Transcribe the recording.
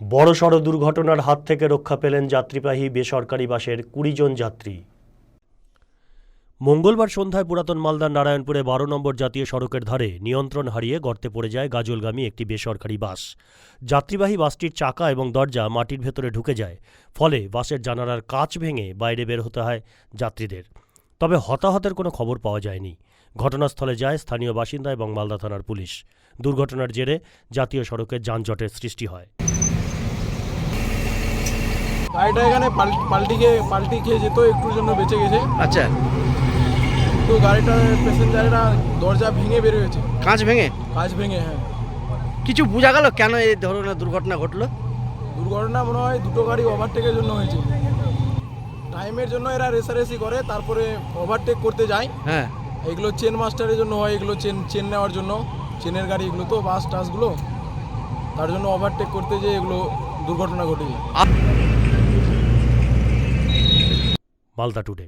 বড়সড় দুর্ঘটনার হাত থেকে রক্ষা পেলেন যাত্রীবাহী বেসরকারি বাসের কুড়ি জন যাত্রী। মঙ্গলবার সন্ধ্যায় পুরাতন মালদার নারায়ণপুরে বারো নম্বর জাতীয় সড়কের ধারে নিয়ন্ত্রণ হারিয়ে গর্তে পড়ে যায় গাজলগামী একটি বেসরকারি বাস। যাত্রীবাহী বাসটির চাকা এবং দরজা মাটির ভেতরে ঢুকে যায়, ফলে বাসের জানালার কাচ ভেঙে বাইরে বের হতে হয় যাত্রীদের। তবে হতাহতের কোনো খবর পাওয়া যায়নি। ঘটনাস্থলে যায় স্থানীয় বাসিন্দা এবং মালদা থানার পুলিশ। দুর্ঘটনার জেরে জাতীয় সড়কে যানজটের সৃষ্টি হয়। গাড়িটা এখানে পাল- পাল্টি খেয়ে পাল্টি খেয়ে যেত একটুর জন্য বেঁচে গেছে। আচ্ছা। তো গাড়িটার প্যাসেঞ্জারেরা দরজা ভেঙে বের হয়েছে। কাঁচ ভেঙে? কাজ ভেঙে হ্যাঁ। কিছু বোঝা গেল কেন এই ধরনের দুর্ঘটনা ঘটলো? দুর্ঘটনা মনে হয় দুটো গাড়ি ওভারটেকের জন্য হয়েছে। টাইমের জন্য এরা রেসারেসি করে তারপরে ওভারটেক করতে যায়। হ্যাঁ। এগুলো চেন মাস্টারের জন্য হয় এগুলো চেন চেন নেওয়ার জন্য। চেনের গাড়ি এগুলো তো বাস টাসগুলো তার জন্য ওভারটেক করতে যে এগুলো দুর্ঘটনা ঘটে যায়। মালদা টুডে